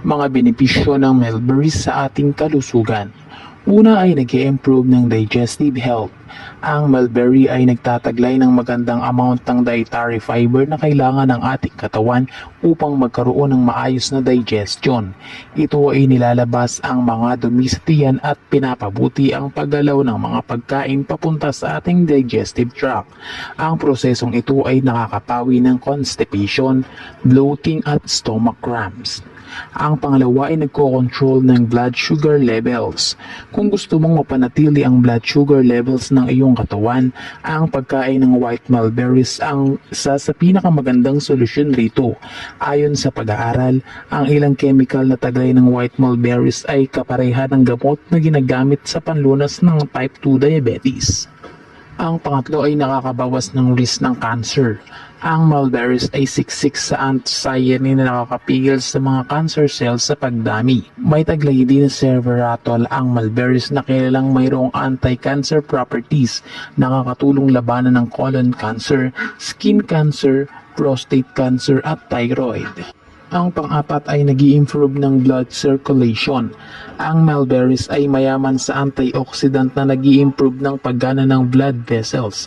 Mga benepisyo ng mulberries sa ating kalusugan. Una ay nag improve ng digestive health. Ang mulberry ay nagtataglay ng magandang amount ng dietary fiber na kailangan ng ating katawan upang magkaroon ng maayos na digestion. Ito ay nilalabas ang mga dumi sa tiyan at pinapabuti ang paggalaw ng mga pagkain papunta sa ating digestive tract. Ang prosesong ito ay nakakapawi ng constipation, bloating at stomach cramps. Ang pangalawa ay nagko-control ng blood sugar levels. Kung gusto mong mapanatili ang blood sugar levels ng iyong katawan, ang pagkain ng white mulberries ang isa sa pinakamagandang solusyon rito. Ayon sa pag-aaral, ang ilang chemical na taglay ng white mulberries ay kapareha ng gamot na ginagamit sa panlunas ng type 2 diabetes. Ang pangatlo ay nakakabawas ng risk ng cancer. Ang mulberries ay siksik sa anthocyanin na nakakapigil sa mga cancer cells sa pagdami. May taglay din sa resveratrol ang mulberries na kilalang mayroong anti-cancer properties, nakakatulong labanan ng colon cancer, skin cancer, prostate cancer at thyroid. Ang pang-apat ay nag improve ng blood circulation. Ang mulberries ay mayaman sa antioxidant na nag improve ng paggana ng blood vessels.